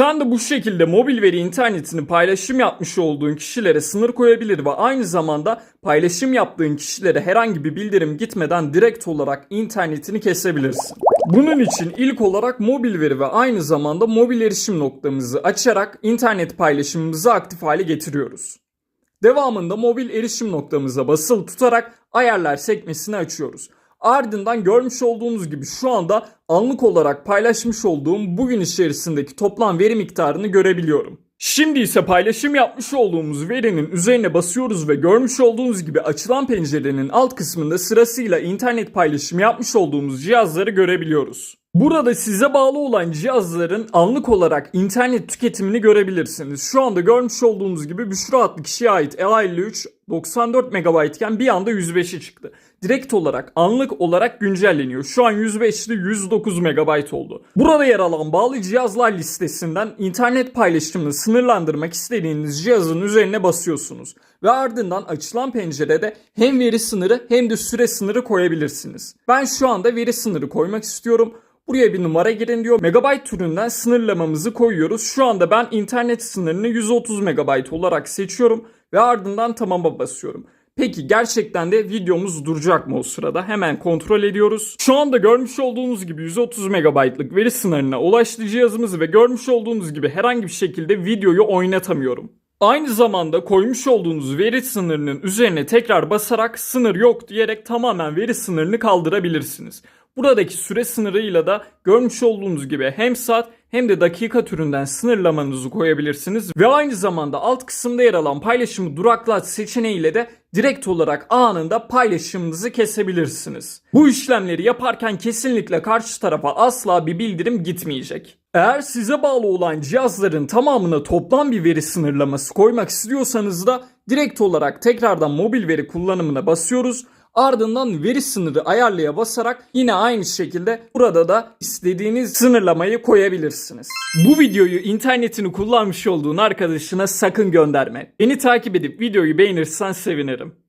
Sen de bu şekilde mobil veri internetini paylaşım yapmış olduğun kişilere sınır koyabilir ve aynı zamanda paylaşım yaptığın kişilere herhangi bir bildirim gitmeden direkt olarak internetini kesebilirsin. Bunun için ilk olarak mobil veri ve aynı zamanda mobil erişim noktamızı açarak internet paylaşımımızı aktif hale getiriyoruz. Devamında mobil erişim noktamıza basılı tutarak ayarlar sekmesini açıyoruz. Ardından görmüş olduğunuz gibi şu anda anlık olarak paylaşmış olduğum bugün içerisindeki toplam veri miktarını görebiliyorum. Şimdi ise paylaşım yapmış olduğumuz verinin üzerine basıyoruz ve görmüş olduğunuz gibi açılan pencerenin alt kısmında sırasıyla internet paylaşımı yapmış olduğumuz cihazları görebiliyoruz. Burada size bağlı olan cihazların anlık olarak internet tüketimini görebilirsiniz. Şu anda görmüş olduğunuz gibi Büşra adlı kişiye ait E53 94 MB iken bir anda 105'e çıktı. Direkt olarak anlık olarak güncelleniyor. Şu an 105'te 109 MB oldu. Burada yer alan bağlı cihazlar listesinden internet paylaşımını sınırlandırmak istediğiniz cihazın üzerine basıyorsunuz. Ve ardından açılan pencerede hem veri sınırı hem de süre sınırı koyabilirsiniz. Ben şu anda veri sınırı koymak istiyorum. Buraya bir numara girin diyor. Megabyte türünden sınırlamamızı koyuyoruz. Şu anda ben internet sınırını 130 MB olarak seçiyorum ve ardından tamama basıyorum. Peki gerçekten de videomuz duracak mı o sırada? Hemen kontrol ediyoruz. Şu anda görmüş olduğunuz gibi 130 MB'lık veri sınırına ulaştı cihazımız ve görmüş olduğunuz gibi herhangi bir şekilde videoyu oynatamıyorum. Aynı zamanda koymuş olduğunuz veri sınırının üzerine tekrar basarak sınır yok diyerek tamamen veri sınırını kaldırabilirsiniz. Buradaki süre sınırıyla da görmüş olduğunuz gibi hem saat hem de dakika türünden sınırlamanızı koyabilirsiniz. Ve aynı zamanda alt kısımda yer alan paylaşımı duraklat seçeneğiyle de direkt olarak anında paylaşımınızı kesebilirsiniz. Bu işlemleri yaparken kesinlikle karşı tarafa asla bir bildirim gitmeyecek. Eğer size bağlı olan cihazların tamamına toplam bir veri sınırlaması koymak istiyorsanız da direkt olarak tekrardan mobil veri kullanımına basıyoruz. Ardından veri sınırı ayarlaya basarak yine aynı şekilde burada da istediğiniz sınırlamayı koyabilirsiniz. Bu videoyu internetini kullanmış olduğun arkadaşına sakın gönderme. Beni takip edip videoyu beğenirsen sevinirim.